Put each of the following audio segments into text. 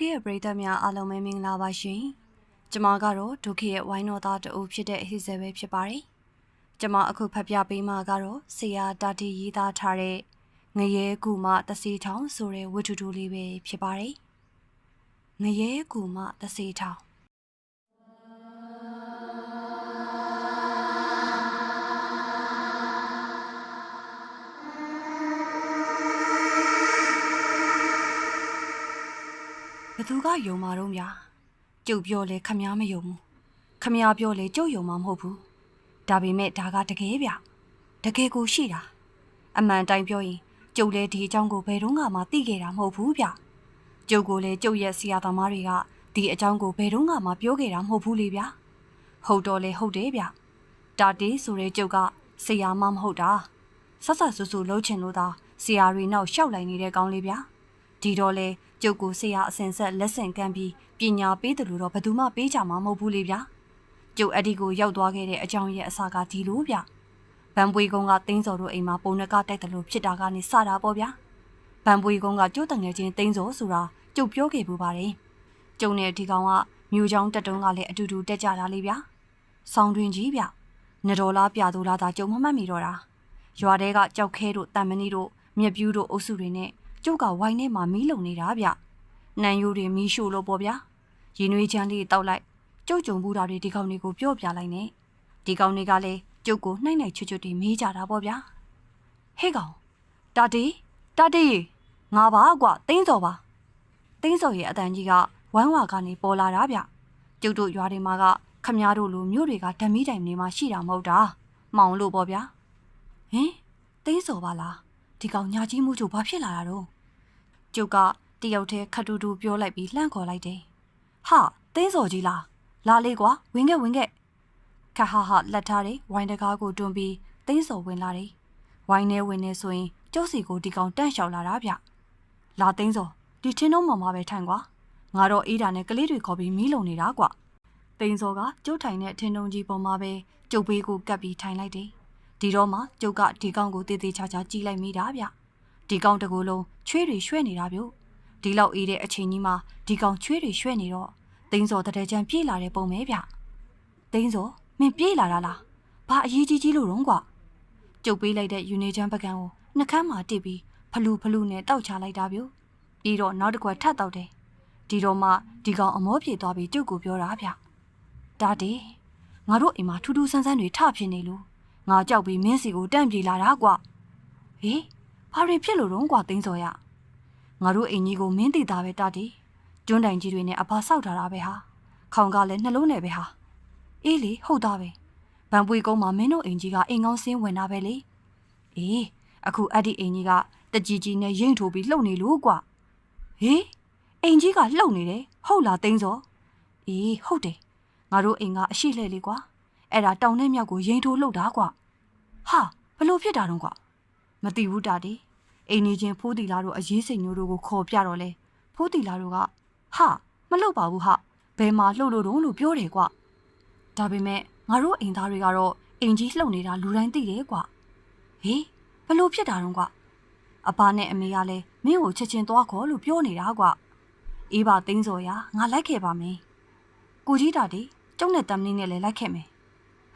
ခေရဲ့ပရိသတ်များအားလုံးပဲမင်္ဂလာပါရှင်။ကျွန်မကတော့ဒုခေရဲ့ဝိုင်းတော်သားတအုပ်ဖြစ်တဲ့ဟိဆယ်ပဲဖြစ်ပါတယ်။ကျွန်မအခုဖတ်ပြပေးမှာကတော့ဆရာတာတီရေးသားထားတဲ့ငရဲကူမတစီထောင်ဆိုတဲ့ဝတ္ထုတူလေးပဲဖြစ်ပါတယ်။ငရဲကူမတစီထောင် ဘသူကယုံမာတော့များကျုပ်ပြောလဲခမားမယုံဘူးခမားပြောလဲကျုပ်ယုံမှာမဟုတ်ဘူးဒါပေမဲ့ဒါကတကယ်ဗျတကယ်ကိုရှိတာအမှန်တိုင်းပြောရင်ကျုပ်လဲဒီအကြောင်းကိုဘယ်တော့မှသိခဲ့တာမဟုတ်ဘူးဗျကျုပ်ကိုလဲကျုပ်ရဲ့ဆရာသမားတွေကဒီအကြောင်းကိုဘယ်တော့မှပြောခဲ့တာမဟုတ်ဘူးလေဗျဟုတ်တော့လဲဟုတ်တယ်ဗျတာတေးဆိုတဲ့ကျုပ်ကဆရာမမဟုတ်တာဆက်ဆက်ဆူဆူလှုပ်ချင်လို့သာဆရာတွေနောက်ရှောက်လိုက်နေတဲ့ကောင်းလေးဗျ ဒီတော့လဲကျုပ်ကိုဆရာအစဉ်ဆက်လက်ဆင့်ကမ်းပြီးပညာပေးတယ်လို့တော့ဘယ်သူမှပေးကြမှာမဟုတ်ဘူးလေဗျာကျုပ်အဲ့ဒီကိုရောက်သွားခဲ့တဲ့အကြောင်းရဲ့အစကဒီလိုဗျဗန်ပွေကုန်းကတင်းစော်တို့အိမ်မှာပုံနှကတိုက်တယ်လို့ဖြစ်တာကနေစတာပေါ့ဗျာဗန်ပွေကုန်းကကျုပ်တငယ်ချင်းတင်းစော်ဆိုတာကျုပ်ပြောခဲ့ပူပါတယ်ကျုံနဲ့ဒီကောင်ကမြို့ချောင်းတက်တုံးကလည်းအတူတူတက်ကြတာလေဗျာဆောင်းတွင်ကြီးဗျနဒေါ်လားပြသူလားသာကျုံမမှတ်မိတော့တာရွာတဲကကြောက်ခဲတို့တန်မဏိတို့မြက်ပြူးတို့အုပ်စုတွေနဲ့ ကျုပ်ကဝိုင်းထဲမှာမီးလုံနေတာဗျနန်ယူတွေမီးရှို့လို့ပေါ့ဗျာရင်နွေးချမ်းလေးတောက်လိုက်ကျုပ်ကြုံဘူးတာတွေဒီကောင်တွေကိုပြောပြလိုက်နေဒီကောင်တွေကလည်းကျုပ်ကိုနှိုက်နှိုက်ချွတ်ချွတ်တွေမေးကြတာပေါ့ဗျာဟဲ့ကောင်တာတီတာတီငါပါကွာတင်းစော်ပါတင်းစော်ရဲ့အတန်ကြီးကဝမ်းဝါကနေပေါ်လာတာဗျကျုပ်တို့ရွာတွေမှာကခမားတို့လိုမျိုးတွေကဓမီတိုင်တွေမှာရှိတာမဟုတ်တာမောင်လို့ပေါ့ဗျာဟင်တင်းစော်ပါလား ဒီကောင်ညာကြီးမှုတို့ဘာဖြစ်လာတာတော့ကျုပ်ကတယောက်တည်းခတ်တူတူပြောလိုက်ပြီးလှန့်ခေါ်လိုက်တယ်ဟာတင်းစော်ကြီးလားလာလေကွာဝင်ခဲ့ဝင်ခဲ့ခဟာဟာလက်ထားတယ်ဝိုင်းတကားကိုတွန်းပြီးတင်းစော်ဝင်လာတယ်ဝိုင်းထဲဝင်နေဆိုရင်ကျုပ်စီကိုဒီကောင်တန့်လျှောက်လာတာဗျလာတင်းစော်ဒီထင်းလုံးပေါ်မှာပဲထိုင်ကွာငါတော့အေးတာနဲ့ကလေးတွေခေါ်ပြီးမီးလုံနေတာကွတင်းစော်ကကျုပ်ထိုင်တဲ့ထင်းလုံးကြီးပေါ်မှာပဲကျုပ်ဘေးကိုကပ်ပြီးထိုင်လိုက်တယ် ဒီတော့မှကျုပ်ကဒီကောင်ကိုတေးသေးချာချာကြည့်လိုက်မိတာဗျဒီကောင်တကူလုံးချွေးတွေရွှဲ့နေတာဗျဒီလောက်အေးတဲ့အချိန်ကြီးမှာဒီကောင်ချွေးတွေရွှဲ့နေတော့တင်းစော်တတဲချမ်းပြေးလာတဲ့ပုံပဲဗျတင်းစော်မင်းပြေးလာတာလားဘာအရေးကြီးကြီးလို့တော့ကွာကျုပ်ပေးလိုက်တဲ့ယူနေချမ်းပကံကိုနှကမ်းမှာတိပြီးဖလူဖလူနဲ့တောက်ချလိုက်တာဗျပြီးတော့နောက်တစ်ခွက်ထပ်တောက်တယ်ဒီတော့မှဒီကောင်အမောပြေသွားပြီးကျုပ်ကိုပြောတာဗျဒါတေငါတို့အိမ်မှာထူးထူးဆန်းဆန်းတွေထဖြစ်နေလို့ ငါကြောက်ပြီးမင်းစီကိုတန့်ပြေလာတာကွဟေးဘာတွေဖြစ်လို့တော့ကွာတင်းစော်ရငါတို့အိမ်ကြီးကိုမင်းတည်တာပဲတတ်တယ်ကျွန်းတိုင်ကြီးတွေနဲ့အဖာဆောက်ထားတာပဲဟာခေါင်ကလည်းနှလုံးနဲ့ပဲဟာအေးလေဟုတ်သားပဲဗန်ပွေကုန်းမှာမင်းတို့အိမ်ကြီးကအိမ်ကောင်းစင်းဝင်တာပဲလေအေးအခုအဲ့ဒီအိမ်ကြီးကတကြီးကြီးနဲ့ရင်ထိုးပြီးလှုပ်နေလို့ကွာဟေးအိမ်ကြီးကလှုပ်နေတယ်ဟုတ်လားတင်းစောအေးဟုတ်တယ်ငါတို့အိမ်ကအရှိလှဲ့လေးကွာ အဲ့ဒါတောင်နဲ့မြောက်ကိုရင်ထိုးလှုပ်တာကွာဟာဘလို့ဖြစ်တာတော့ကွာမသိဘူးတာတီအိမ်နေချင်းဖိုးတီလာတို့အရေးစိန်မျိုးတို့ကိုခေါ်ပြတော့လဲဖိုးတီလာတို့ကဟာမလှုပ်ပါဘူးဟာဘယ်မှာလှုပ်လို့တုံးလို့ပြောတယ်ကွဒါပေမဲ့ငါတို့အိမ်သားတွေကတော့အိမ်ကြီးလှုပ်နေတာလူတိုင်းသိတယ်ကွဟေးဘလို့ဖြစ်တာတော့ကွအဘနဲ့အမေကလည်းမင်းကိုချက်ချင်းသွားခေါ်လို့ပြောနေတာကွအေးပါသိန်းစော်ရငါလိုက်ခဲ့ပါမယ်ကိုကြီးတာတီကျုံနဲ့တမ်မနီနဲ့လည်းလိုက်ခဲ့မယ်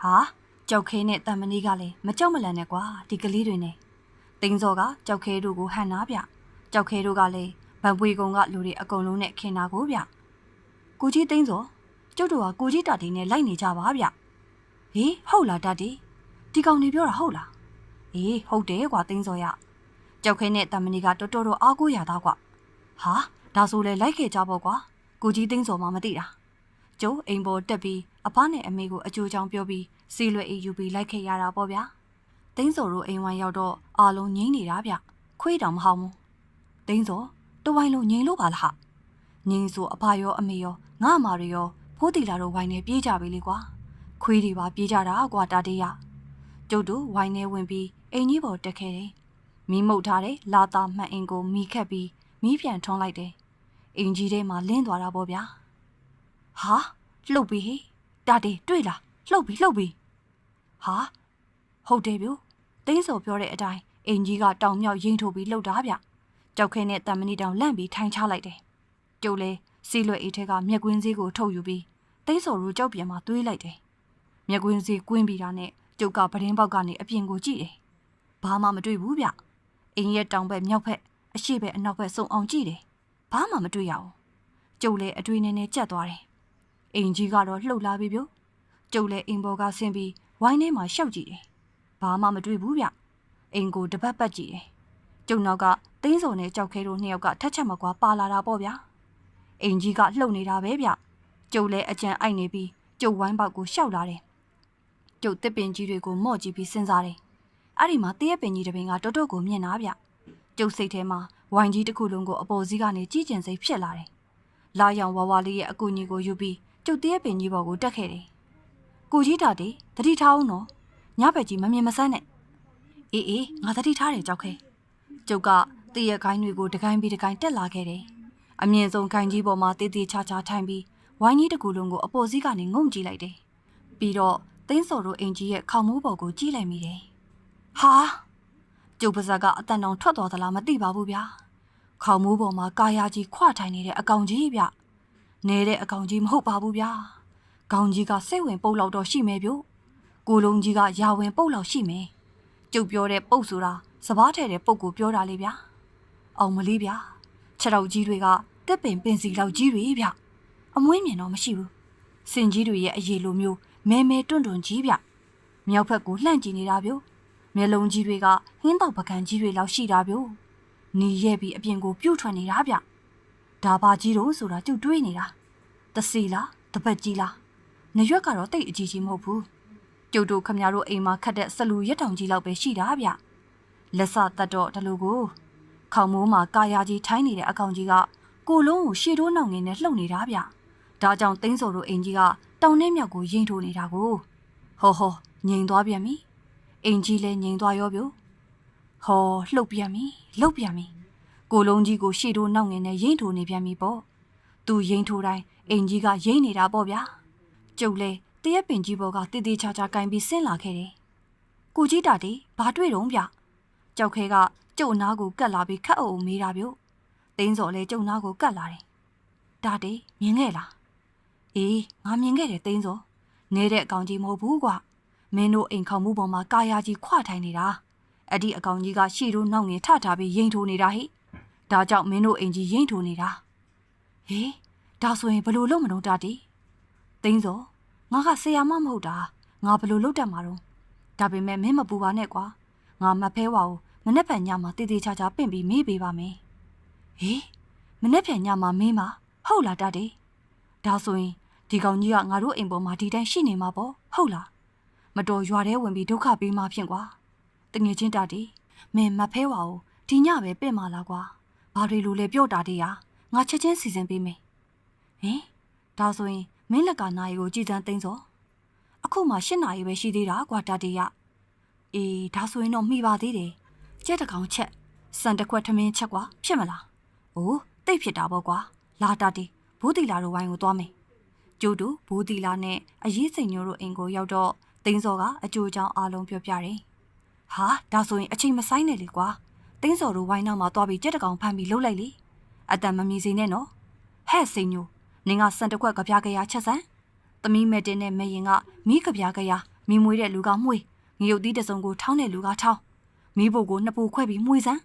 ဟာကြောက်ခဲနဲ့တမ်မနီကလည်းမကြောက်မလန့်နဲ့ကွာဒီကလေးတွေနဲ့တင်းစော်ကကြောက်ခဲတို့ကိုဟန်နာဗျကြောက်ခဲတို့ကလည်းဗန်ပွေကုံကလူတွေအကုန်လုံးနဲ့ခင်တာကိုဗျကိုကြီးတင်းစော်ကျုပ်တို့ကကိုကြီးတာတီနဲ့လိုက်နေကြပါဗျဟေးဟုတ်လားတာတီဒီကောင်နေပြောတာဟုတ်လားအေးဟုတ်တယ်ကွာတင်းစော်ရကြောက်ခဲနဲ့တမ်မနီကတော်တော်တော့အားကိုးရတာကွာဟာဒါဆိုလေလိုက်ခဲ့ကြပေါ့ကွာကိုကြီးတင်းစော်မှမသိတာကျိုးအိမ်ပေါ်တက်ပြီး အဖနဲ့အမေကိုအကြိုချောင်းပြောပြီးစီလွယ်အေးယူပြီးလိုက်ခဲ့ရတာပေါ့ဗျာတင်းစော်တို့အိမ်ဝိုင်းရောက်တော့အာလုံးငိမ့်နေတာဗျခွေးတောင်မဟောင်းဘူးတင်းစော်တဝိုင်းလုံးငိမ့်လို့ပါလားငိမ့်ဆိုအဖရောအမေရောငါအမတွေရောဖိုးတီလာတို့ဝိုင်းနေပြေးကြပြီလေကွာခွေးတွေပါပြေးကြတာကွာတာတေးရကျုပ်တို့ဝိုင်းနေဝင်ပြီးအိမ်ကြီးပေါ်တက်ခဲ့တယ်မီးမှုတ်ထားတဲ့လာတာမှန်အင်ကိုမီးခတ်ပြီးမီးပြန်ထွန်းလိုက်တယ်အင်ကြီးထဲမှာလင်းသွားတာပေါ့ဗျာဟာလှုပ်ပြီးဟေး တာတေးတွေ့လားလှုပ်ပြီးလှုပ်ပြီးဟာဟုတ်တယ်ဗျတင်းစော်ပြောတဲ့အတိုင်းအင်ကြီးကတောင်မြောက်ရင်ထိုးပြီးလှုပ်တာဗျကြောက်ခဲနဲ့တံမဏိတောင်လန့်ပြီးထိုင်ချလိုက်တယ်ကျုပ်လဲစီလွယ်အေးထဲကမျက်ကွင်းစည်းကိုထုတ်ယူပြီးသိန်းစော်တို့ကြောက်ပြန်မှသွေးလိုက်တယ်။မျက်ကွင်းစည်းကွင်းပြီးတာနဲ့ကျုပ်ကပဒင်းပေါက်ကနေအပြင်ကိုကြည့်တယ်။ဘာမှမတွေ့ဘူးဗျ။အိမ်ရဲ့တောင်ဘက်မြောက်ဘက်အရှိဘက်အနောက်ဘက်စုံအောင်ကြည့်တယ်။ဘာမှမတွေ့ရဘူး။ကျုပ်လည်းအတွေ့နဲ့နဲ့ကြက်သွားတယ်။ အိမ်ကြီးကတော့လှုပ်လာပြီဗျ။ကျုပ်လည်းအိမ်ပေါ်ကဆင်းပြီးဝိုင်းထဲမှာရှောက်ကြည့်တယ်။ဘာမှမတွေ့ဘူးဗျ။အိမ်ကိုတပတ်ပတ်ကြည့်တယ်။ကျုံနောက်ကတင်းစုံနဲ့ကြောက်ခဲတို့နှစ်ယောက်ကထက်ချက်မကွာပါလာတာပေါ့ဗျာ။အိမ်ကြီးကလှုပ်နေတာပဲဗျ။ကျုပ်လည်းအကြံအိုက်နေပြီးကျုပ်ဝိုင်းပေါက်ကိုရှောက်လာတယ်။ကျုပ်တစ်ပင်ကြီးတွေကိုမော့ကြည့်ပြီးစဉ်းစားတယ်။အဲ့ဒီမှာတရက်ပင်ကြီးတစ်ပင်ကတော်တော်ကိုမြင်တာဗျ။ကျုပ်စိတ်ထဲမှာဝိုင်းကြီးတစ်ခုလုံးကိုအပေါ်စီးကနေကြည်ကျင်စိတ်ဖြစ်လာတယ်။လာရောင်ဝါဝါလေးရဲ့အကူအညီကိုယူပြီး ကျုပ်တရက်ပင်ကြီးပေါ်ကိုတက်ခဲ့တယ်။ကိုကြီးတာတေတတိထားအောင်နော်။ညဘက်ကြီးမမြင်မဆန်းနဲ့။အေးအေးငါတတိထားတယ်ကြောက်ခဲ။ကျုပ်ကတည့်ရခိုင်းတွေကိုတကိုင်းပြီးတကိုင်းတက်လာခဲ့တယ်။အမြင့်ဆုံးခိုင်းကြီးပေါ်မှာတေးသေးချာချာထိုင်ပြီးဝိုင်းကြီးတစ်ခုလုံးကိုအပေါ်စီးကနေငုံကြည့်လိုက်တယ်။ပြီးတော့တင်းစော်တို့အင်ကြီးရဲ့ခေါင်းမိုးပေါ်ကိုကြည့်လိုက်မိတယ်။ဟာကျုပ်ပါဇက်ကအတန်တောင်ထွက်သွားသလားမသိပါဘူးဗျာ။ခေါင်းမိုးပေါ်မှာကာယာကြီးခွထိုင်နေတဲ့အကောင်ကြီးဗျ။ နေတဲ့အကောင်ကြီးမဟုတ်ပါဘူးဗျာ။ခေါင်းကြီးကစိတ်ဝင်ပုတ်လောက်တော့ရှိမယ်ဗျ။ကိုလုံးကြီးကယာဝင်ပုတ်လောက်ရှိမယ်။ကျုပ်ပြောတဲ့ပုတ်ဆိုတာစပားထဲတဲ့ပုတ်ကိုပြောတာလေဗျာ။အောင်မလေးဗျာ။ခြေထောက်ကြီးတွေကတက်ပင်ပင်စီလောက်ကြီးတွေဗျ။အမွှေးမြင်တော့မရှိဘူး။စင်ကြီးတွေရဲ့အရေးလိုမျိုးမဲမဲတွန့်တွန့်ကြီးဗျ။မြောက်ဘက်ကိုလှန့်ကြည့်နေတာဗျ။မျက်လုံးကြီးတွေကဟင်းတောက်ပကံကြီးတွေလောက်ရှိတာဗျ။နီရဲပြီးအပြင်ကိုပြုတ်ထွက်နေတာဗျ။ ဒါပါကြီးတို့ဆိုတာကျုပ်တွေးနေတာ။တစီလားတပတ်ကြီးလား။နရွက်ကတော့တိတ်အကြီးကြီးမဟုတ်ဘူး။ကျုပ်တို့ခမရတို့အိမ်မှာခတ်တဲ့ဆလူရက်တောင်ကြီးလောက်ပဲရှိတာဗျ။လက်စတတ်တော့တလူကိုခေါင်မိုးမှာကာယာကြီးထိုင်းနေတဲ့အကောင်ကြီးကကိုလုံးကိုရှေ့တိုးနှောင်ငင်းနဲ့လှုပ်နေတာဗျ။ဒါကြောင့်တင်းစော်တို့အိမ်ကြီးကတောင်နဲ့မြောက်ကိုရင်ထိုးနေတာကိုဟောဟောငြိမ်သွားပြန်ပြီ။အိမ်ကြီးလည်းငြိမ်သွားရောဗျ။ဟောလှုပ်ပြန်ပြီလှုပ်ပြန်ပြီ။ ကိုလုံးကြီးကိုရှေ့တိုးနှောင်ငင်းနဲ့ရင်ထိုးနေပြန်ပြီပေါ့။သူရင်ထိုးတိုင်းအိမ်ကြီးကရိမ့်နေတာပေါ့ဗျာ။ကျုပ်လဲတရက်ပင်ကြီးဘောကတည်တည်ချာချာကင်ပြီးဆင်းလာခဲ့တယ်။ကိုကြီးတာတေဘာတွေ့တော့ဗျ။ကြောက်ခဲကကျုပ်နားကိုကတ်လာပြီးခတ်အုပ်မေးတာဗျ။တင်းစော်လဲကျုပ်နားကိုကတ်လာတယ်။ဒါတေမြင်ခဲ့လား။အေးငါမြင်ခဲ့တယ်တင်းစော်။နေတဲ့အကောင်ကြီးမဟုတ်ဘူးကွာ။မင်းတို့အိမ်ခေါမှုပေါ်မှာကာယာကြီးခွထိုင်နေတာ။အဲ့ဒီအကောင်ကြီးကရှေ့တို့နောက်ငင်ထထားပြီးရင်ထိုးနေတာဟိ။ ဒါကြောင့်မင်းတို့အိမ်ကြီးရင်ထိုးနေတာ။ဟေးဒါဆိုရင်ဘလို့လုံးမလုံးတာတေ။တင်းစော်ငါကဆရာမမဟုတ်တာငါဘလို့လုပ်တတ်မှာတော့ဒါပေမဲ့မင်းမပူပါနဲ့ကွာငါမဖဲဝါကိုမနေ့ဖန်ညမှာတည်တည်ချာချာပင့်ပြီးမေးပေးပါမယ်ဟေးမနေ့ဖန်ညမှာမင်းမဟုတ်လားတတဲ့ဒါဆိုရင်ဒီကောင်ကြီးကငါတို့အိမ်ပေါ်မှာဒီတိုင်းရှိနေမှာပေါ့ဟုတ်လားမတော်ရွာထဲဝင်ပြီးဒုက္ခပေးမှဖြင့်ကွာတငယ်ချင်းတတဲ့မင်းမဖဲဝါကိုဒီညပဲပင့်มาလားကွာ ဘာတွေလိုလဲပြော့တာတဲ့ဟာငါချက်ချင်းစီစဉ်ပေးမယ်ဟင်ဒါဆိုရင်မင်းလက်ကနာရီကိုကြည်စမ်းသိမ်းစောအခုမှ၈နာရီပဲရှိသေးတာကွာတတေရအေးဒါဆိုရင်တော့မိပါသေးတယ်ကြက်တကောင်ချက်စံတစ်ခွက်ထမင်းချက်ကွာဖြစ်မလားအိုးတိတ်ဖြစ်တာပေါ့ကွာလာတတေဘိုးတီလာတို့ဝိုင်းကိုသွားမယ်ကျိုးတို့ဘိုးတီလာနဲ့အရေးစိန်ညိုတို့အိမ်ကိုရောက်တော့သိန်းစောကအကျိုးအကြောင်းအားလုံးပြောပြတယ်ဟာဒါဆိုရင်အချိန်မဆိုင်နဲ့လေကွာ သိန်းစောတို့ဝိုင်းနောက်မှာသွားပြီးကြက်တကောင်ဖမ်းပြီးလှုပ်လိုက်လေအတန်မမြည်စေနဲ့နော်ဟဲ့စိန်ညိုနင်ကစံတစ်ခွက်ကပြားကရချက်စမ်းသမီးမဲတင်နဲ့မဲရင်ကမိကပြားကရမိမွေးတဲ့လူကမှုေးငရုတ်သီးတစုံကိုထောင်းတဲ့လူကထောင်းမိဖို့ကိုနှစ်ပူခွဲပြီးမှုေးစမ်း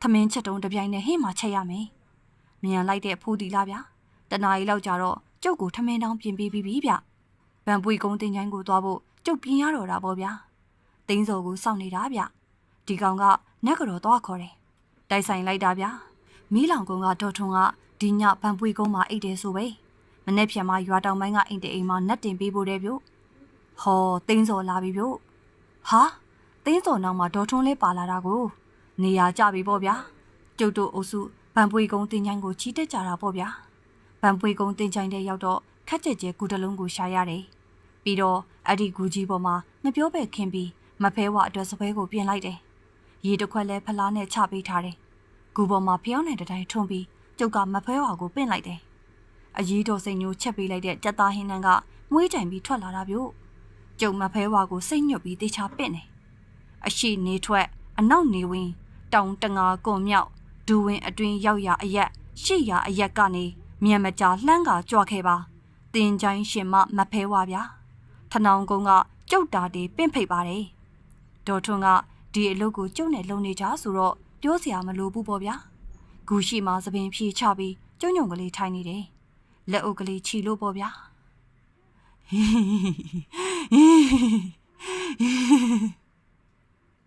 သမင်းချက်တုံးတပြိုင်နဲ့ဟင်းမှချက်ရမယ်မြန်လိုက်တဲ့ဖိုးတီလားဗျတနားရီလောက်ကြာတော့ကျုပ်ကိုထမင်းတောင်းပြင်ပေးပြီးပြီဗျဗန်ပွေကုန်းတင်ချိုင်းကိုသွားဖို့ကျုပ်ပြင်ရတော့တာပေါ့ဗျာတင်းစော်ကိုစောင့်နေတာဗျဒီကောင်က နက်ကတော့သွားခေါ်တယ်တိုက်ဆိုင်လိုက်တာဗျမီးလောင်ကုန်းကဒေါ်ထွန်ကဒီညဗန်ပွေကုန်းမှာအိတ်တယ်ဆိုပဲမနေ့ပြန်မှာရွာတောင်ပိုင်းကအိမ်တအိမ်မှာနတ်တင်ပေးဖို့တဲ့ဗျဟောတင်းစော်လာပြီဗျဟာတင်းစော်နောက်မှာဒေါ်ထွန်းလေးပါလာတာကို နေရာကြပြီပေါ့ဗျာကျုပ်တို့အုပ်စုဗန်ပွေကုန်းတင်ချိုင်းကိုချီးတက်ကြတာပေါ့ဗျာဗန်ပွေကုန်းတင်ချိုင်းတဲ့ရောက်တော့ခက်ကြဲကြဲကူတလုံးကိုရှာရတယ်ပြီးတော့အဲ့ဒီဂူကြီးပေါ်မှာမပြောပဲခင်းပြီးမဖဲဝအတွက်စပွဲကိုပြင်လိုက်တယ် ရေတစ်ခွက်လဲဖလားနဲ့ချပေးထားတယ်ဂူပေါ်မှာဖျောင်းတဲ့တိုင်းထွန်းပြီးကျုပ်ကမဖဲဝါကိုပင့်လိုက်တယ်အကြီးတော်စိန်ညိုချက်ပေးလိုက်တဲ့ကြက်သားဟင်းနှန်းကမွေးတိုင်ပြီးထွက်လာတာဗျို့ကျုံမဖဲဝါကိုစိတ်ညွတ်ပြီးတေချာပင့်တယ်အရှိနေထွက်အနောက်နေဝင်တောင်တငါကွန်မြောက်ဒူဝင်အတွင်းရောက်ရအရက်ရှိရအရက်ကနေမြန်မကြာလှမ်းကကြွခဲ့ပါတင်ချိုင်းရှင်မမဖဲဝါဗျာထနောင်ကုန်းကကျုပ်တာတီပင့်ဖိတ်ပါတယ်ဒေါ်ထွန်းက ဒီအလုပ်ကိုကျုပ်နဲ့လုံနေကြဆိုတော့ပြောစရာမလိုဘူးပေါ့ဗျာဂူရှိမှာသပင်ဖြေချပြီးကျုံညုံကလေးထိုင်နေတယ်လက်အုပ်ကလေးခြီလို့ပေါ့ဗျာ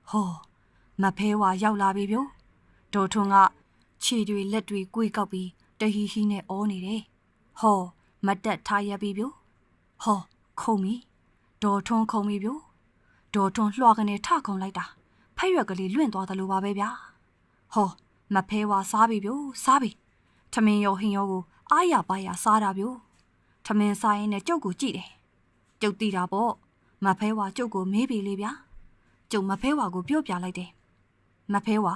ဟောမဖဲဝါရောက်လာပြီဗျို့ဒေါ်ထွန်းကခြေတွေလက်တွေကိုေကောက်ပြီးတဟီဟီနဲ့အောနေတယ်ဟောမတ်တက်ထားရပြီဗျို့ဟောခုံပြီဒေါ်ထွန်းခုံပြီဗျို့ဒေါ်ထွန်းလွှာကနေထခုံလိုက်တာ ဖက်ရွက်ကလေးလွင့်သွားတယ်လို့ပါပဲဗျာဟောမဖဲဝါစားပြီဗျို့စားပြီထမင်းရောဟင်းရောကိုအားရပါရစားတာဗျို့ထမင်းစားရင်လည်းကြုတ်ကိုကြည့်တယ်ကျုပ်တီတာပေါ့မဖဲဝါကျုပ်ကိုမေးပြီလေဗျာကျုံမဖဲဝါကိုပြောပြလိုက်တယ်။မဖဲဝါ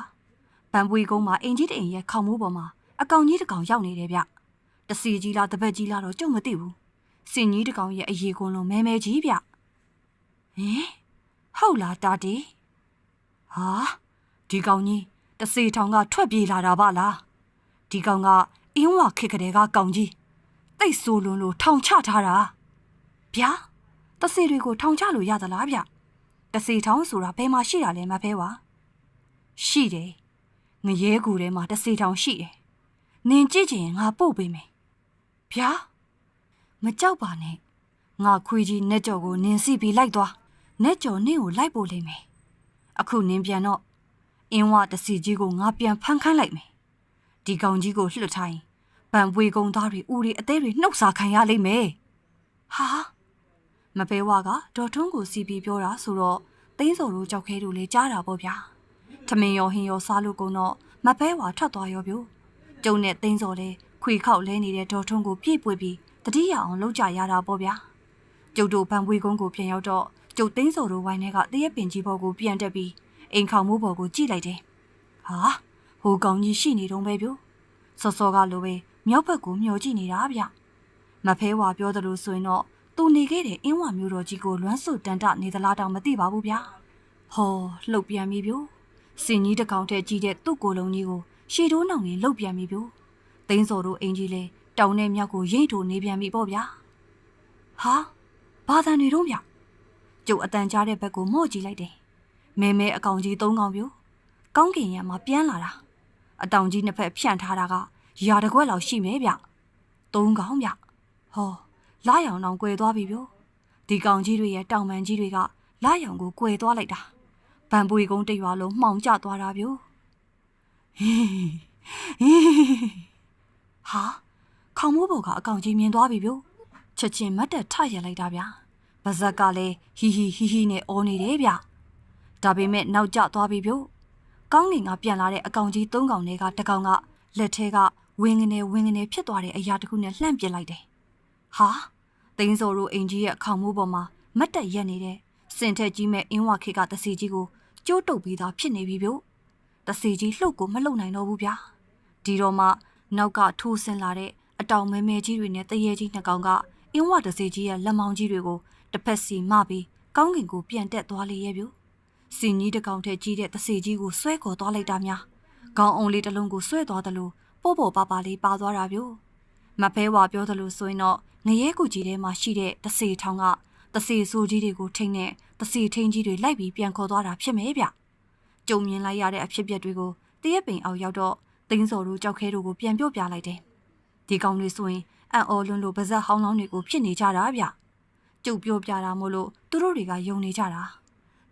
ဗန်ပွေကုန်းမှာအင်ကြီးတအိမ်ရဲ့ခေါင်မိုးပေါ်မှာအကောင်ကြီးတစ်ကောင်ရောက်နေတယ်ဗျ။တစီကြီးလားတပတ်ကြီးလားတော့ကျုံမသိဘူး။စင်ကြီးတစ်ကောင်ရဲ့အရေးကွန်လုံးမဲမဲကြီးဗျ။ဟင်ဟုတ်လားတာတီ။ ဟာဒီကောင်ကြီးတစီထောင်ကထွက်ပြေးလာတာပါလား။ဒီကောင်ကအင်းဝခစ်ကလေးကကောင်ကြီးတိတ်ဆိုးလွန်းလို့ထောင်ချထားတာ။ဗျာတစီတွေကိုထောင်ချလို့ရသလားဗျ။တစီထောင်းဆိုတာဘယ်မှာရှိတာလဲမဖဲဝါရှိတယ်ငရဲကူထဲမှာတစီထောင်းရှိတယ်နင်ကြည့်ချင်ရင်ငါပို့ပေးမယ်ဗျာမကြောက်ပါနဲ့ငါခွေးကြီးနဲ့ကြော်ကိုနင်စီပြီးလိုက်သွားနဲ့ကြော်နင့်ကိုလိုက်ပို့လိမ့်မယ် အခုနင်ပြန်တော့အင်းဝတစီကြီးကိုငါပြန်ဖမ်းခိုင်းလိုက်မယ်ဒီကောင်ကြီးကိုလှွတ်ထိုင်းဗန်ပွေကုံသားတွေဦးတွေအသေးတွေနှုတ်စားခံရလိမ့်မယ်ဟာမပဲဝါကဒေါ်ထွန်းကိုစီပြီးပြောတာဆိုတော့သိန်းစော်တို့ကြောက်ခဲတို့လည်းကြားတာပေါ့ဗျာထမင်းရောဟင်းရောစားလို့ကုန်တော့မပဲဝါထွက်သွားရောပြို့ကျုံနဲ့သိန်းစော်လည်းခွေခောက်လဲနေတဲ့ဒေါ်ထွန်းကိုပြည့်ပွေပြီးတတိယအောင်လုပ်ကြရတာပေါ့ဗျာကျုပ်တို့ဗန်ပွေကုန်းကိုပြန်ရောက်တော့ ကျုပ်သိန်းစော်တို့ဝိုင်းထဲကတရက်ပင်ကြီးဘော်ကိုပြန်တက်ပြီးအိမ်ခေါင်မိုးဘော်ကိုကြည့်လိုက်တယ်ဟာဟိုကောင်ကြီးရှိနေတော့ပဲပြို့စောစောကလိုပဲမြောက်ဘက်ကိုမျောကြည့်နေတာဗျမဖဲဝါပြောသလိုဆိုရင်တော့သူနေခဲ့တဲ့အင်းဝမျိုးတော်ကြီးကိုလွမ်းစွတ်တန်တနေသလားတောင်မသိပါဘူးဗျာဟောလှုပ်ပြန်ပြီဗျို့စင်ကြီးတစ်ကောင်တည်းကြီးတဲ့သူ့ကိုယ်လုံးကြီးကိုရှေတိုးနှောင်ရင်လှုပ်ပြန်ပြီဗျို့သိန်းစော်တို့အင်ကြီးလဲတောင်နဲ့မြောက်ကိုရိတ်ထိုနေပြန်ပြီပေါ့ဗျာဟာဘာသာနေတော့ဗျ ကျုပ်အတန်ကြားတဲ့ဘက်ကိုမော့ကြည့်လိုက်တယ်မဲမဲအကောင်ကြီးသုံးကောင်ဗျို့ကောင်းကင်ရံမှာပြန်လာတာအတောင်ကြီးနှစ်ဖက်ဖြန့်ထားတာကရာတစ်ခွက်လောက်ရှိမယ်ဗျသုံးကောင်ဗျဟောလာရောင်တောင်ကွယ်သွားပြီဗျို့ဒီကောင်ကြီးတွေရဲ့တောင်ပန်ကြီးတွေကလာရောင်ကိုကွယ်သွားလိုက်တာဗန်ပွေကုန်းတရွာလုံးမှောင်ကျသွားတာဗျို့ဟေးဟေးဟာခေါမိုးဘော်ကအကောင်ကြီးမြင်သွားပြီဗျို့ချက်ချင်းမတ်တက်ထရလိုက်တာဗျာ ပါဇက်ကလည်းဟီဟီဟီဟီနဲ့အော်နေတယ်ဗျဒါပေမဲ့နောက်ကျသွားပြီဗျို့ကောင်းငင်ကပြန်လာတဲ့အကောင်ကြီး၃ကောင်ထဲကတစ်ကောင်ကလက်ထဲကဝင်းငနေဝင်းငနေဖြစ်သွားတဲ့အရာတစ်ခုနဲ့လှန့်ပစ်လိုက်တယ်ဟာသိန်းစော်တို့အင်ကြီးရဲ့ခေါင်မိုးပေါ်မှာမတ်တက်ရက်နေတဲ့စင်ထက်ကြီးမဲ့အင်းဝခေကတစီကြီးကိုကျိုးတုပ်ပြီးသားဖြစ်နေပြီဗျို့တစီကြီးလှုပ်ကိုမလှုပ်နိုင်တော့ဘူးဗျာဒီတော့မှနောက်ကထိုးဆင်းလာတဲ့အတောင်မဲမဲကြီးတွေနဲ့တရေကြီးနှစ်ကောင်ကအင်းဝတစီကြီးရဲ့လက်မောင်းကြီးတွေကို တစ်ဖက်စီမပြီးကောင်းကင်ကိုပြန်တက်သွားလေရဲ့ဗျို့စင်ကြီးတစ်ကောင်ထက်ကြီးတဲ့တစီကြီးကိုဆွဲခေါ်သွားလိုက်တာများခေါင်းအုံလေးတစ်လုံးကိုဆွဲသွားတယ်လို့ပို့ပို့ပါပါလေးပါသွားတာဗျို့မဖဲဝါပြောတယ်လို့ဆိုရင်တော့ငရဲကူကြီးထဲမှာရှိတဲ့တစီထောင်ကတစီဆိုးကြီးတွေကိုထိန်းတဲ့တစီထိန်းကြီးတွေလိုက်ပြီးပြန်ခေါ်သွားတာဖြစ်မယ်ဗျကြုံမြင်လိုက်ရတဲ့အဖြစ်အပျက်တွေကိုတရက်ပင်အောင်ရောက်တော့တင်းစော်တို့ကြောက်ခဲတို့ကိုပြန်ပြော့ပြလိုက်တယ်ဒီကောင်တွေဆိုရင်အံ့ဩလွန်းလို့ပါဇက်ဟောင်းလောင်းတွေကိုဖြစ်နေကြတာဗျ ကျုပ်ပြောပြတာမို့လို့သူတို့တွေကယုံနေကြတာ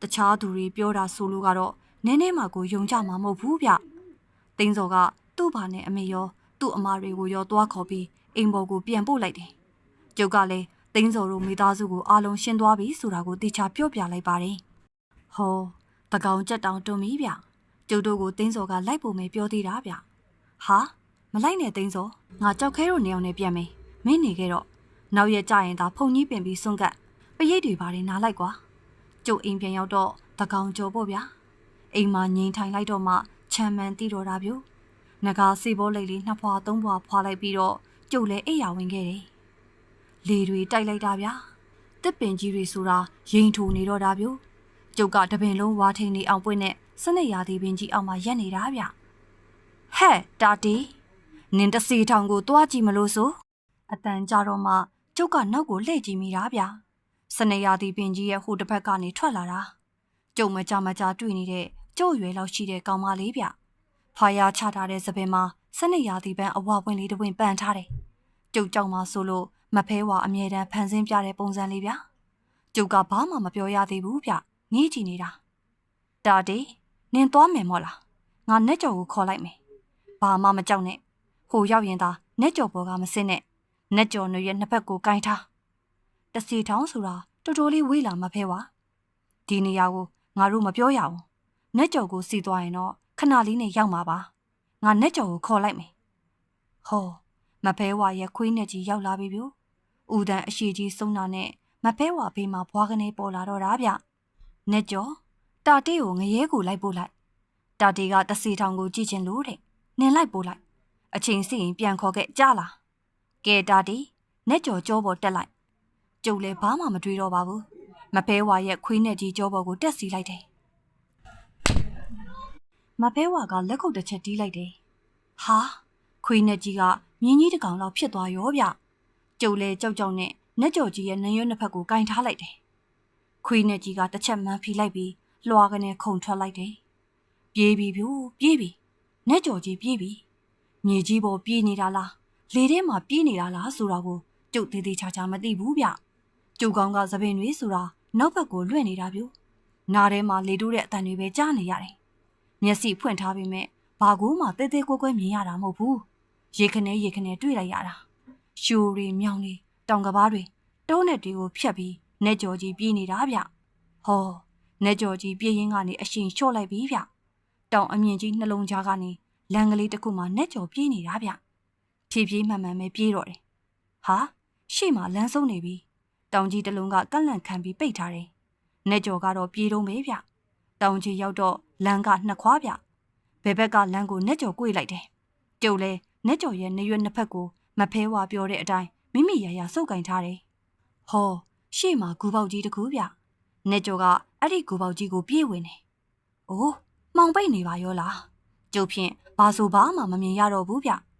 တခြားသူတွေပြောတာဆိုလို့ကတော့နင်းနေမှကိုယုံကြမှာမဟုတ်ဘူးဗျတင်းစော်ကသူ့ဘာနဲ့အမေရောသူ့အမတွေကိုရောတွားခေါ်ပြီးအိမ်ပေါ်ကိုပြန်ပို့လိုက်တယ်။ကျုပ်ကလည်းသိန်းစော်တို့မိသားစုကိုအားလုံးရှင်းသွားပြီဆိုတာကိုတေချာပြောပြလိုက်ပါတယ်။ဟောတကောင်ကြက်တောင်တွန်ပြီဗျ။ကျုပ်တို့ကိုသိန်းစော်ကလိုက်ဖို့မယ်ပြောသေးတာဗျ။ဟာမလိုက်နဲ့သိန်းစော်ငါကြောက်ခဲတို့နေအောင်နဲ့ပြန်မယ်။မင်းနေခဲ့တော့ နောက်ရက်ကြရင်သာဖုန်ကြီးပင်ပြီးစွန့်ကပ်ပရိတ်တွေပါနေနားလိုက်ကွာ။ကျုပ်အိမ်ပြန်ရောက်တော့တကောင်ကြော်ပေါ့ဗျာ။အိမ်မှာငိန်ထိုင်လိုက်တော့မှချမ်းမှန်တီးတော်တာဗျ။ငကားစီဘောလိတ်လေးနှစ်ဖွာသုံးဖွာဖွာလိုက်ပြီးတော့ကျုပ်လည်းအိယာဝင်ခဲ့တယ်။လေတွေတိုက်လိုက်တာဗျာ။တစ်ပင်ကြီးတွေဆိုတာရင်ထိုနေတော့တာဗျ။ကျုပ်ကတပင်လုံးဝါထိန်နေအောင်ပွင့်နဲ့စနစ်ရာသီပင်ကြီးအောက်မှာရက်နေတာဗျ။ဟဲ့တာတီနင်တစီထောင်ကိုတွားကြည့်မလို့ဆိုအတန်ကြတော့မှ ကျုပ်ကနောက်ကိုလှည့်ကြည့်မိတာဗျစနေရသည်ပင်ကြီးရဲ့ဟိုတစ်ဖက်ကနေထွက်လာတာကျုံမကြမကြတွေ့နေတဲ့ကျုပ်ရွယ်လောက်ရှိတဲ့ကောင်မလေးဗျဖာယာချထားတဲ့သပင်မှာစနေရသည်ပန်းအဝပွင့်လေးတစ်ပွင့်ပန်ထားတယ်ကျုပ်ကြောင့်မှဆိုလို့မဖဲဝါအမြဲတမ်းဖန်ဆင်းပြတဲ့ပုံစံလေးဗျကျုပ်ကဘာမှမပြောရသေးဘူးဗျငေးကြည့်နေတာတာတီနင်သွားမယ်မို့လားငါနဲ့ကြော်ကိုခေါ်လိုက်မယ်ဘာမှမကြောက်နဲ့ဟိုရောက်ရင်သာနဲ့ကြော်ပေါ်ကမစင်းနဲ့ နဲ့ကြော်နွေရဲ့နှစ်ဖက်ကိုကင်ထားတစီထောင်းဆိုတာတော်တော်လေးဝေးလာမဖဲဝါဒီနေရာကိုငါတို့မပြောရဘူးနဲ့ကြော်ကိုစီသွားရင်တော့ခဏလေးနဲ့ရောက်မှာပါငါနဲ့ကြော်ကိုခေါ်လိုက်မယ်ဟောမဖဲဝါရဲ့ခွေးနဲ့ကြီးရောက်လာပြီဗျ။ဦးတန်အရှိကြီးစုံတာနဲ့မဖဲဝါဘေးမှာဘွားကနေပေါ်လာတော့တာဗျ။နဲ့ကျော်တာတေးကိုငရဲကိုလိုက်ပို့လိုက်။တာတေးကတစီထောင်ကိုကြည့်ချင်လို့တဲ့။နင်လိုက်ပို့လိုက်။အချိန်စီရင်ပြန်ခေါ်ခဲ့ကြလား။ ကဲတာတေးနဲ့ကျော်ကြောပေါ်တက်လိုက်။ကျုပ်လည်းဘာမှမတွေးတော့ပါဘူး။မဖဲဝါရဲ့ခွေးနဲ့ကြီးကြောပေါ်ကိုတက်စီလိုက်တယ်။မဖဲဝါကလက်ခုပ်တစ်ချက်တီးလိုက်တယ်။ဟာခွေးနဲ့ကြီးကမြင်းကြီးတစ်ကောင်လောက်ဖြစ်သွားရောဗျကျုပ်လဲကြောက်ကြောက်နဲ့နက်ကြော်ကြီးရဲ့နရွက်နှစ်ဖက်ကိုကင်ထားလိုက်တယ်ခွေးနဲ့ကြီးကတစ်ချက်မှန်းဖိလိုက်ပြီးလွှာကနေခုန်ထွက်လိုက်တယ်ပြေးပြီဗျို့ပြေးပြီနက်ကြော်ကြီးပြေးပြီမြေကြီးပေါ်ပြေးနေတာလား လေထဲမှာပြေးနေတာလားဆိုတာကိုကျုပ်သေးသေးချာချာမသိဘူးဗျကျုပ်ကောင်းကသပင်တွေဆိုတာနောက်ဘက်ကိုလွင့်နေတာဗျို့နားထဲမှာလေတိုးတဲ့အတန်တွေပဲကြားနေရတယ်မျက်စိဖွင့်ထားပေမဲ့ဘာကူမှတဲတဲကွဲကွဲမြင်ရတာမဟုတ်ဘူးရေခနဲရေခနဲတွေ့လိုက်ရတာရှိုးရီမြောင်ရီတောင်ကဘာတွေတုံးနဲ့တီကိုဖြတ်ပြီးနေကြော်ကြီးပြေးနေတာဗျဟောနေကြော်ကြီးပြေးရင်းကနေအရှင်လျှော့လိုက်ပြီဗျတောင်အမြင့်ကြီးနှလုံးကြားကနေလမ်းကလေးတစ်ခုမှနေကြော်ပြေးနေတာဗျ ဖြည်းဖြည်းမှန်မှန်ပဲပြေးတော့တယ်ဟာရှေ့မှာလမ်းဆုံးနေပြီတောင်ကြီးတစ်လုံးကကန့်လန့်ခံပြီးပိတ်ထားတယ်နေကြော်ကတော့ပြေးတော့မေးဗျတောင်ကြီးရောက်တော့လမ်းကနှစ်ခွားဗျဘယ်ဘက်ကလမ်းကိုနေကြော်꿰လိုက်တယ်ကျုပ်လဲနက်ကျော်ရဲ့နေရွက်နှစ်ဖက်ကိုမဖဲဝါပြောတဲ့အတိုင်းမိမိရရစုပ်ကင်ထားတယ်။ဟောရှေ့မှာဂူပေါက်ကြီးတကူဗျ။နက်ကျော်ကအဲ့ဒီဂူပေါက်ကြီးကိုပြေးဝင်တယ်။အိုးမှောင်ပိတ်နေပါရောလား။ကျုပ်ဖြင့်ဘာဆိုဘာမှမမြင်ရတော့ဘူးဗျ။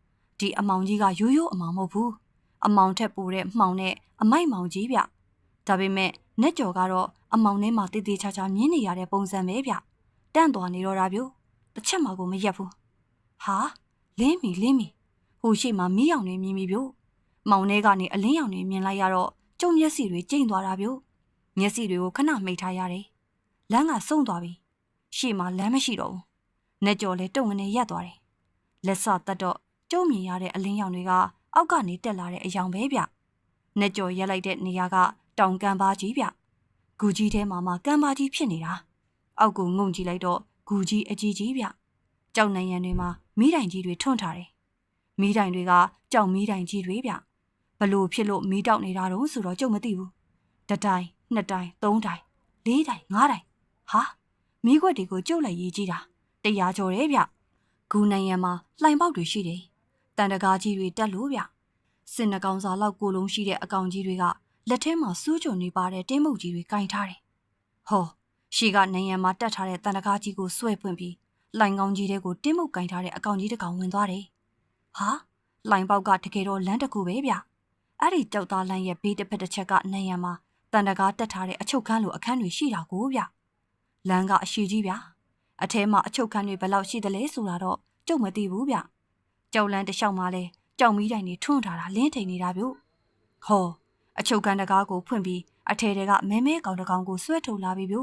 ဒီအမောင်ကြီးကရိုးရိုးအမောင်မဟုတ်ဘူး။အမောင်ထက်ပိုတဲ့မှောင်နဲ့အမိုက်မောင်ကြီးဗျ။ဒါပေမဲ့နက်ကျော်ကတော့အမောင်ထဲမှာတည်တည်ချာချာမြင်နေရတဲ့ပုံစံပဲဗျ။တန့်သွားနေတော့တာဗျ။တစ်ချက်မှကိုမရက်ဘူး။ဟာလင်းမီလင်းမီဟိုရှိမှမီးရောင်နေမြင်ပြီဗျမောင်ထဲကနေအလင်းရောင်နေမြင်လိုက်ရတော့ကျုံမျက်စိတွေကျိန်သွားတာဗျမျက်စိတွေကိုခဏမိတ်ထားရတယ်လမ်းကစုံသွားပြီရှေ့မှာလမ်းမရှိတော့ဘူးနေကြော်လဲတုံငနေရက်သွားတယ်လက်စတက်တော့ ကျုံမြင်ရတဲ့အလင်းရောင်တွေကအောက်ကနေတက်လာတဲ့အယောင်ပဲဗျနေကြော်ရက်လိုက်တဲ့နေရာကတောင်ကမ်းပါကြီးဗျဂူကြီးထဲမှာမှကမ်းပါကြီးဖြစ်နေတာအောက်ကိုငုံကြည့်လိုက်တော့ဂူကြီးအကြီးကြီးဗျကြောက်နိုင်ရန်တွေမှာမိတိုင်ကြီးတွေထွန့်ထားတယ်မီးတိုင်တွေကကြောက်မီးတိုင်ကြီးတွေဗျဘလို့ဖြစ်လို့မီးတောက်နေတာတော့ဆိုတော့ကြုံမသိဘူးတတိုင်နှစ်တိုင်သုံးတိုင်လေးတိုင်ငါးတိုင်ဟာမီးခွက်တွေကိုကျုပ်လိုက်ရေးကြည့်တာတရားကျော်တယ်ဗျဂူနိုင်ငံမှာလှိုင်ပေါက်တွေရှိတယ်တ န်တကားကြီးတွေတက်လို့ဗျစင်နှကောင်စာလောက်ကိုလုံးရှိတဲ့အကောင်ကြီးတွေကလက်ထဲမှာစူးကြုံနေပါတဲ့တင်းမုတ်ကြီးတွေကင်ထားတယ်ဟောရှီကနိုင်ငံမှာတက်ထားတဲ့တန်တကားကြီးကိုဆွဲပွင့်ပြီးလိုင်ကောင်းကြီးတွေကိုတင်းမုတ်ကင်ထားတဲ့အကောင်ကြီးတစ်ကောင်ဝင်သွားတယ်ဟာလိုင်ပေါက်ကတကယ်တော့လမ်းတစ်ခုပဲဗျအဲ့ဒီကြောက်သားလမ်းရဲ့ဘေးတစ်ဖက်တစ်ချက်ကနေရံမှာတန်တကားတက်ထားတဲ့အချုပ်ခန်းလိုအခန်းတွေရှိတာကိုဗျလမ်းကအရှိကြီးဗျအထဲမှာအချုပ်ခန်းတွေဘယ်လောက်ရှိသလဲဆိုတာတော့ကြုံမသိဘူးဗျ ကြောက်လန်းတစ်လျှောက်မှာလဲကြောက်မီးတိုင်တွေထွန်းထားတာလင်းထိန်နေတာဗျဟောအချုပ်ခန်းတကားကိုဖွင့်ပြီးအထဲတွေကမဲမဲကောင်တကောင်ကိုဆွဲထုတ်လာပြီဗျ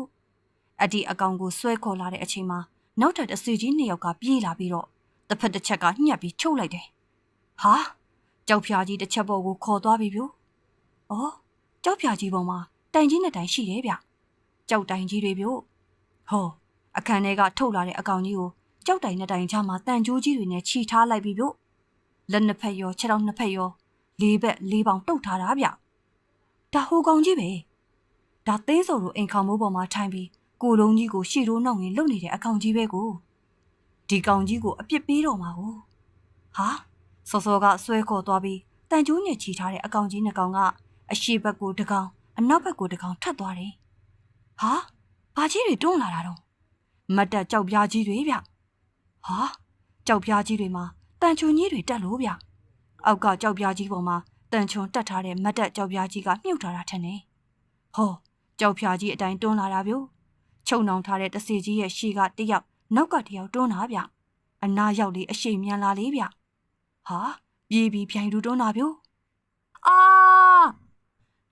အဒီအကောင်ကိုဆွဲခေါ်လာတဲ့အချိန်မှာနောက်ထပ်အစီကြီးနှစ်ယောက်ကပြေးလာပြီးတော့တစ်ဖက်တစ်ချက်ကညှက်ပြီးချုပ်လိုက်တယ်။ဟာကြောက်ဖြာကြီးတစ်ချက်ပေါ်ကိုခေါ်သွားပြီဗျ။အော်ကြောက်ဖြာကြီးပေါ်မှာတိုင်ကြီးနဲ့တိုင်ရှိတယ်ဗျ။ကြောက်တိုင်ကြီးတွေဗျ။ဟောအခန်းထဲကထုတ်လာတဲ့အကောင်ကြီးကို ကြောက်တိုင်နဲ့တိုင်ချမှာတန်ကြိုးကြီးတွေနဲ့ခြိထားလိုက်ပြီဗျ။လက်နှစ်ဖက်ရောခြေထောက်နှစ်ဖက်ရောလေးဘက်လေးပေါင်တုတ်ထားတာဗျ။ဒါဟိုကောင်ကြီးပဲ။ဒါသိန်းစော်တို့အိမ်ခေါမိုးပေါ်မှာထိုင်ပြီးကိုလုံးကြီးကိုရှီရိုးနှောက်ငင်လှုပ်နေတဲ့အကောင်ကြီးပဲကို။ဒီကောင်ကြီးကိုအပြစ်ပေးတော့မှာကိုဟာစောစောကဆွဲခေါ်သွားပြီးတန်ကျိုးညစ်ချီထားတဲ့အကောင်ကြီးနှစ်ကောင်ကအရှိဘက်ကိုတကောင်အနောက်ဘက်ကိုတကောင်ထပ်သွားတယ်ဟာဘာကြီးတွေတွန်းလာတာတော့မတ်တက်ကြောက်ပြားကြီးတွေဗျ ဟာကြောက်ပြားကြီးတွေမှာတန်ချွန်ကြီးတွေတက်လို့ဗျအောက်ကကြောက်ပြားကြီးပေါ်မှာတန်ချွန်တက်ထားတဲ့မတ်တက်ကြောက်ပြားကြီးကမြုပ်ထားတာထင်တယ်ဟောကြောက်ဖြာကြီးအတိုင်းတွန်းလာတာဗျို့ခြုံနှောင်ထားတဲ့တစီကြီးရဲ့ရှေ့ကတယောက်နောက်ကတယောက်တွန်းလာဗျအနာရောက်လေးအရှိန်မြန်လာလေးဗျဟာပြေးပြီးပြိုင်တူတွန်းလာဗျို့အာ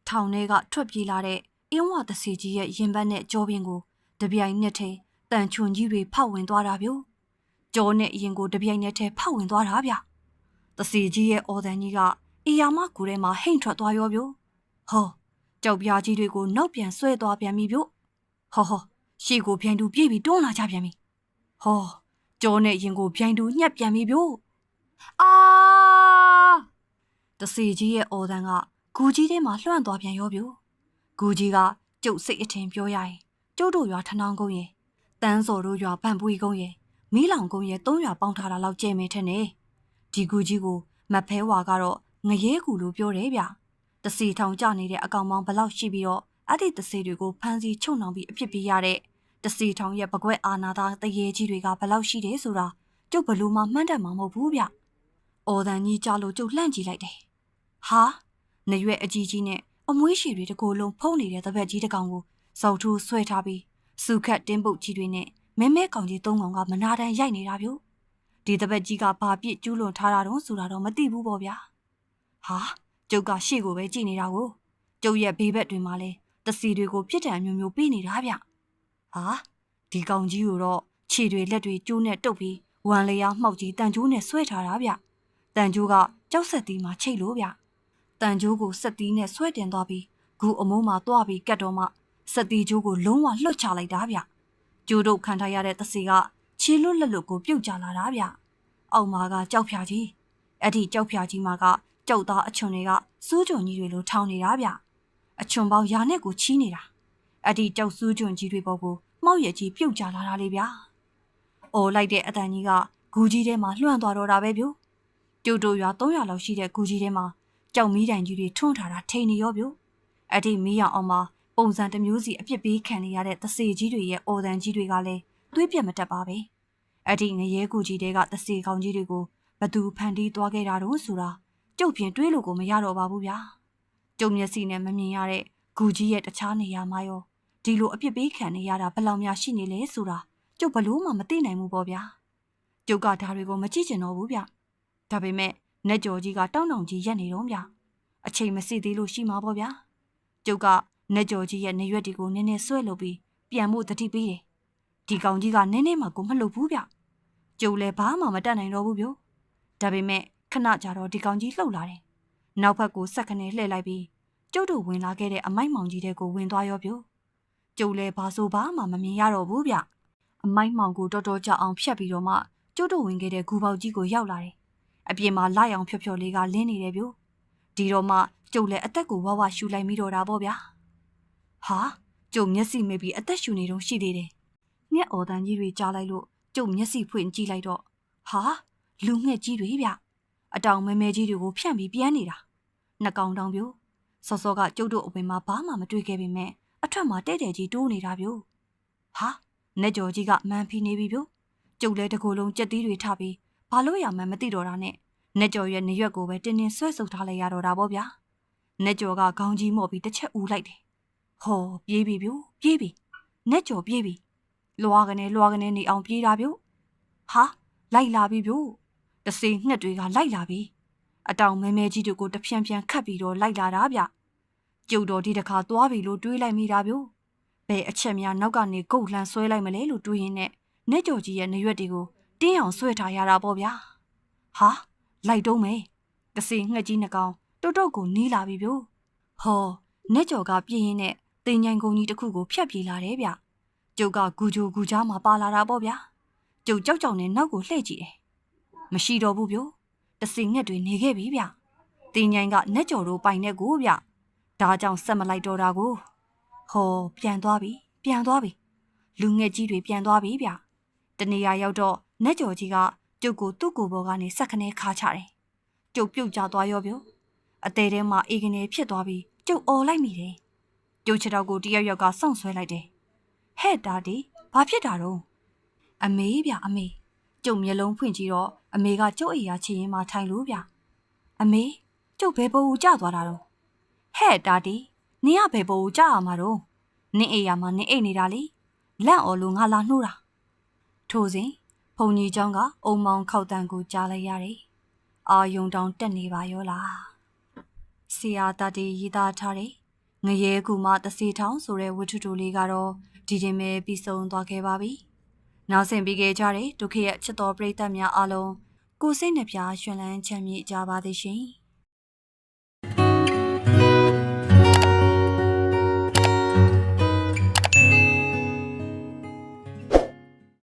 ထောင်ထဲကထွက်ပြေးလာတဲ့အင်းဝတစီကြီးရဲ့ရင်ဘတ်နဲ့ကြောပင်ကိုတပြိုင်နက်တည်းတန်ချွန်ကြီးတွေဖောက်ဝင်သွားတာဗျို့ ကြောနဲ့အရင်ကိုတပြိုင်နက်တည်းဖောက်ဝင်သွားတာဗျတစီကြီးရဲ့အော်တန်ကြီးကအေယာမကူထဲမှာဟိန့်ထွက်သွားရောဗျို့ဟောကြောက်ပြားကြီးတွေကိုနောက်ပြန်ဆွဲသွားပြန်ပြီဗျို့ဟောဟောရှေ့ကိုပြိုင်တူပြေးပြီးတွန်းလာကြပြန်ပြီဟောကြောနဲ့ရင်ကိုပြိုင်တူညက်ပြန်ပြီဗျို့အာတစီကြီးရဲ့အော်တန်ကဂူကြီးထဲမှာလွှမ်းသွားပြန်ရောဗျို့ဂူကြီးကကျုပ်စိတ်အထင်ပြောရရင်ကျုပ်တို့ရွာထနောင်းကုန်းရဲ့တန်းစော်တို့ရွာဗန့်ပွေးကုန်းရဲ့ မီးလောင်ကုန်းရဲ့သုံးရွာပေါင်းထားတာလောက်ကျဲမယ်ထင်တယ်ဒီဂူကြီးကိုမတ်ဖဲဝါကတော့ငရဲကူလို့ပြောတယ်ဗျတစီထောင်ကျနေတဲ့အကောင်ပေါင်းဘလောက်ရှိပြီးတော့အဲ့ဒီတစီတွေကိုဖမ်းဆီးချုပ်နှောင်ပြီးအပြစ်ပေးရတဲ့တစီထောင်ရဲ့ပကွက်အာနာသားတရေကြီးတွေကဘလောက်ရှိတယ်ဆိုတာကျုပ်ဘလို့မှမှန်းတတ်မှာမဟုတ်ဘူးဗျအော်တန်ကြီးကြလို့ကျုပ်လှန့်ကြည့်လိုက်တယ်ဟာနရွက်အကြီးကြီးနဲ့အမွှေးရှည်တွေတကိုယ်လုံးဖုံးနေတဲ့တပည့်ကြီးတစ်ကောင်ကိုစောက်ထူးဆွဲထားပြီးစုခတ်တင်းပုတ်ကြီးတွေနဲ့ မဲမဲကောင်ကြီးသုံးကောင်ကမနာတန်ရိုက်နေတာဗျို့ဒီတပည့်ကြီးကဘာပြစ်ကျူးလွန်ထားတာတော့ဆိုတာတော့မသိဘူးပေါ့ဗျာဟာကျုပ်ကရှေ့ကိုပဲကြည့်နေတာကိုကျုပ်ရဲ့ဘေးဘက်တွေမှာလဲတစီတွေကိုပြစ်ဒဏ်မျိုးမျိုးပေးနေတာဗျဟာဒီကောင်ကြီးကိုတော့ခြေတွေလက်တွေကျိုးနဲ့တုပ်ပြီးဝမ်လျာမှောက်ကြီးတန်ကျိုးနဲ့ဆွဲထားတာဗျတန်ကျိုးကကြောက်ဆက်တီးမှာချိတ်လို့ဗျတန်ကျိုးကိုဆက်တီးနဲ့ဆွဲတင်သွားပြီးဂူအမိုးမှာတွားပြီးကတ်တော့မှဆက်တီးကျိုးကိုလုံးဝလှုပ်ချလိုက်တာဗျ ကျိုးတို့ခံထားရတဲ့တစီကခြေလွတ်လက်လွတ်ကိုပြုတ်ကျလာတာဗျအောက်မှာကကြောက်ဖြာကြီးအဲ့ဒီကြောက်ဖြာကြီးမှာကကြောက်သားအချွန်တွေကစူးကြုံကြီးတွေလိုထောင်းနေတာဗျအချွန်ပေါင်းရာနဲ့ကိုချီးနေတာအဲ့ဒီကြောက်စူးကြုံကြီးတွေပေါ်ကိုမှောက်ရကြီးပြုတ်ကျလာတာလေဗျအော်လိုက်တဲ့အတန်ကြီးကဂူကြီးထဲမှာလွှမ်းသွားတော့တာပဲဗျို့ကျုပ်တို့ရွာ300လောက်ရှိတဲ့ဂူကြီးထဲမှာကြောက်မီးတိုင်ကြီးတွေထွန်းထားတာထိန်နေရောဗျို့အဲ့ဒီမီးရောင်အောင်မှာ ပုံစံတစ်မျိုးစီအပြစ်ပေးခံနေရတဲ့သစေကြီးတွေရဲ့အော်တန်ကြီးတွေကလည်းသွေးပြက်မတက်ပါပဲအဲ့ဒီငရဲကူကြီးတွေကသစေကောင်ကြီးတွေကိုဘသူဖန်တီးသွားခဲ့တာတော့ဆိုတာကျုပ်ပြင်တွေးလို့ကိုမရတော့ပါဘူးဗျာကျုံမျက်စိနဲ့မမြင်ရတဲ့ဂူကြီးရဲ့တခြားနေရာမှာရောဒီလိုအပြစ်ပေးခံနေရတာဘယ်လောက်များရှိနေလဲဆိုတာကျုပ်ဘလို့မှမသိနိုင်ဘူးပေါ့ဗျာကျုပ်ကဒါတွေကိုမကြည့်ကျင်တော့ဘူးဗျဒါပေမဲ့နက်ကြော်ကြီးကတောင်းတောင်ကြီးရက်နေတော့ဗျအချိန်မစစ်သေးလို့ရှိမှာပေါ့ဗျာကျုပ်က နက်ကြော်ကြီးရဲ့နေရွက်တွေကိုနည်းနည်းဆွဲလုပ်ပြီးပြန်ဖို့တတိပေးတယ်ဒီကောင်ကြီးကနည်းနည်းမှကိုမလှုပ်ဘူးဗျကျုပ်လည်းဘာမှမတတ်နိုင်တော့ဘူးဗျဒါပေမဲ့ခဏကြာတော့ဒီကောင်ကြီးလှုပ်လာတယ်နောက်ဘက်ကိုဆက်ခနဲလှည့်လိုက်ပြီးကျုပ်တို့ဝင်လာခဲ့တဲ့အမိုက်မောင်ကြီးတဲ့ကိုဝင်သွားရောဗျကျုပ်လည်းဘာဆိုဘာမှမမြင်ရတော့ဘူးဗျအမိုက်မောင်ကိုတော်တော်ကြာအောင်ဖြတ်ပြီးတော့မှကျုပ်တို့ဝင်ခဲ့တဲ့ဂူပေါက်ကြီးကိုရောက်လာတယ်အပြင်မှာလိုက်အောင်ဖြော်ဖြော်လေးကလင်းနေတယ်ဗျဒီတော့မှကျုပ်လည်းအသက်ကိုဝဝရှူလိုက်မိတော့တာပေါ့ဗျာ ဟာကျုပ်မျက်စိမိပြီးအသက်ရှူနေတော့ရှိသေးတယ်ငှက်အော်တန်ကြီးတွေကြားလိုက်လို့ကျုပ်မျက်စိဖွင့်ကြည့်လိုက်တော့ဟာလူငှက်ကြီးတွေဗျအတောင်မဲမဲကြီးတွေကိုဖြန့်ပြီးပြန်နေတာနှကောင်တောင်ပြိုစောစောကကျုပ်တို့အဝင်မှာဘာမှမတွေ့ခဲ့ပေမဲ့အထွက်မှာတဲ့တဲ့ကြီးတိုးနေတာပြိုဟာနေကြော်ကြီးကမန်ဖီနေပြီပြိုကျုပ်လည်းတကိုယ်လုံးကြက်သီးတွေထပြီးဘာလို့ရမှန်းမသိတော့တာနဲ့နေကြော်ရဲ့နေရွက်ကိုပဲတင်းတင်းဆွဲဆုပ်ထားလိုက်ရတော့တာပေါ့ဗျာနေကြော်ကခေါင်းကြီးမော့ပြီးတစ်ချက်ဦးလိုက်တယ် ဟောပြေးပြီပြိုပြေးပြီနေကြော်ပြေးပြီလွာကနေလွာကနေနေအောင်ပြေးတာပြိုဟာလိုက်လာပြီပြိုတစေငှက်တွေကလိုက်လာပြီအတောင်မဲမဲကြီးတို့ကိုတဖြန်းဖြန်းခတ်ပြီးတော့လိုက်လာတာဗျကျုပ်တော်ဒီတခါသွားပြီလို့တွေးလိုက်မိတာဗျို့ဘယ်အချက်များနောက်ကနေဂုတ်လှန်ဆွဲလိုက်မလဲလို့တွေးရင်းနဲ့နေကြော်ကြီးရဲ့နေရွက်တွေကိုတင်းအောင်ဆွဲထားရတာပေါ့ဗျာဟာလိုက်တုံးမယ်ကစီငှက်ကြီးနှကောင်တုတ်တုတ်ကိုနီးလာပြီဗျို့ဟောနေကြော်ကပြင်းရင်နဲ့ တင်ញိုင်ကုန်းကြီးတစ်ခုကိုဖြတ်ပြေးလာတယ်ဗျ။ကျုပ်ကဂူဂျိုဂူကြားမှာပါလာတာပေါ့ဗျာ။ကျုပ်ကြောက်ကြောက်နဲ့နောက်ကိုလှည့်ကြည့်တယ်။မရှိတော့ဘူးဗျို့။တစီငှက်တွေနေခဲ့ပြီဗျ။တင်ញိုင်ကနက်ကြော်တို့ပိုင်တဲ့ကိုဗျ။ဒါကြောင့်ဆက်မလိုက်တော့တာကို။ဟောပြန်သွားပြီ။ပြန်သွားပြီ။လူငှက်ကြီးတွေပြန်သွားပြီဗျ။တနေရာရောက်တော့နက်ကြော်ကြီးကကျုပ်ကိုသူ့ကိုယ်ပေါ်ကနေဆက်ခနဲခါချတယ်။ကျုပ်ပြုတ်ကျသွားရောဗျို့။အသေးထဲမှာအေကနေဖြစ်သွားပြီးကျုပ်အော်လိုက်မိတယ်။ ကျုပ်ခြေထောက်ကိုတယောက်ယောက်ကစောင့်ဆွဲလိုက်တယ်ဟဲ့တာဒီဘာဖြစ်တာတော့အမေဗျအမေ ကျုပ်မျက်လုံးဖွင့်ကြည့်တော့အမေကကျုပ်အိယာချီရင်မှထိုင်လို့ဗျအမေကျုပ်ဘယ်ပေါ်ကိုကြသွားတာတော့ဟဲ့တာတီနင်ကဘယ်ပေါ်ကိုကြရမှာတော့နင်အိယာမှာနင်အိတ်နေတာလေလန့်အော်လို့ငါလာနှိုးတာထို့စဉ်ဖုန်ကြီးเจ้าကအုံမောင်ခောက်တန်ကိုကြားလိုက်ရတယ်အာယုံတောင်တက်နေပါရောလားဆရာတာတီရေးသားထားတဲ့ ငရဲကူမတစီထောင်ဆိုတဲ့ဝတ္ထုတိုလေးကတော့ဒီတင်ပဲပြီးဆုံးသွားခဲ့ပါပြီ။နောက်ဆင်ပြီးခဲ့ကြတဲ့ဒုက္ခရဲ့ချစ်တော်ပရိသတ်များအားလုံးကိုစိတ်နှပြရွှင်လန်းချမ်းမြေ့ကြပါသည်ရှင်။